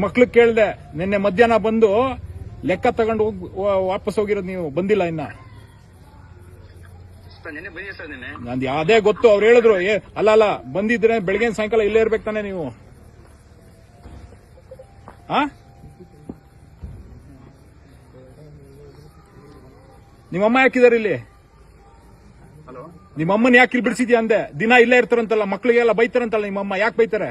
ಮಕ್ಳು ಕೇಳ್ದೆ ನಿನ್ನೆ ಮಧ್ಯಾಹ್ನ ಬಂದು ಲೆಕ್ಕ ತಗೊಂಡು ಹೋಗಿ ವಾಪಸ್ ಹೋಗಿರೋದು ನೀವು ಬಂದಿಲ್ಲ ಇನ್ನ. ನಂದು ಯಾವ್ದೇ ಗೊತ್ತು ಅವ್ರು ಹೇಳಿದ್ರು ಏ ಅಲ್ಲ ಅಲ್ಲ ಬಂದಿದ್ರೆ ಬೆಳಗ್ಗೆ ಸಾಯಂಕಾಲ ಇಲ್ಲೇ ಇರ್ಬೇಕು ತಾನೆ ನೀವು. ಆ? ನಿಮ್ಮಮ್ಮ ಯಾಕಿದಾರೆ ಇಲ್ಲಿ? ನಿಮ್ಮಮ್ಮನ ಯಾಕೆ ಇಲ್ಲಿ ಬಿಡಿಸಿದ್ಯಾ ಅಂದೆ? ದಿನ ಇಲ್ಲೇ ಇರ್ತಾರಂತಲ್ಲ ಮಕ್ಳಿಗೆಲ್ಲ ಬೈತಾರಂತಲ್ಲ ನಿಮ್ಮಮ್ಮ ಯಾಕೆ ಬೈತಾರೆ?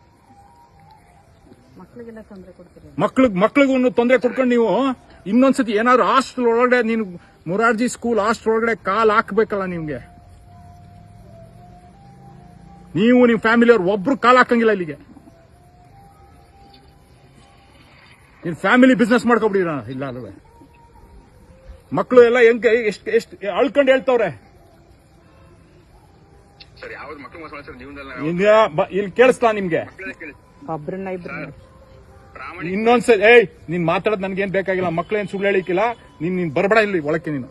ಮಕ್ಳಿಗೆ ಮಕ್ಳಿಗೂ ತೊಂದರೆ ಕೊಟ್ಕೊಂಡು ನೀವು ಇನ್ನೊಂದ್ಸತಿ ಏನಾದ್ರು ಹಾಸ್ಟೆಲ್ ಒಳಗಡೆ ನೀನು ಮೊರಾರ್ಜಿ ಸ್ಕೂಲ್ ಹಾಸ್ಟೆಲ್ ಒಳಗಡೆ ಕಾಲ್ ಹಾಕ್ಬೇಕಲ್ಲ ನಿಮ್ಗೆ. ನೀವು ನಿಮ್ ಫ್ಯಾಮಿಲಿ ಅವ್ರು ಒಬ್ರು ಕಾಲ್ ಹಾಕಂಗಿಲ್ಲ ಇಲ್ಲಿಗೆ. ನೀನ್ ಫ್ಯಾಮಿಲಿ ಬಿಸ್ನೆಸ್ ಮಾಡ್ಕೊಬಿಡಿರ ಇಲ್ಲ ಅಲ್ವೇ. ಮಕ್ಕಳು ಎಲ್ಲ ಹೆಂಗೆ ಎಷ್ಟು ಎಷ್ಟು ಅಳ್ಕೊಂಡು ಹೇಳ್ತವ್ರೆ. ಇಲ್ಲಿ ಕೇಳಿಸ್ತಾ ನಿಮ್ಗೆ. ಇನ್ನೊಂದ್ಸರಿ, ಏಯ್, ನೀನ್ ಮಾತಾಡೋದು ನನ್ಗೇನ್ ಬೇಕಾಗಿಲ್ಲ, ಮಕ್ಳೇನ್ ಸುಳ್ಳು ಹೇಳಿಕ್ಕಿಲ್ಲ, ನೀನ್ ನೀನ್ ಬರ್ಬೇಡ ಇಲ್ಲಿ ಒಳಕ್ಕೆ ನೀನು.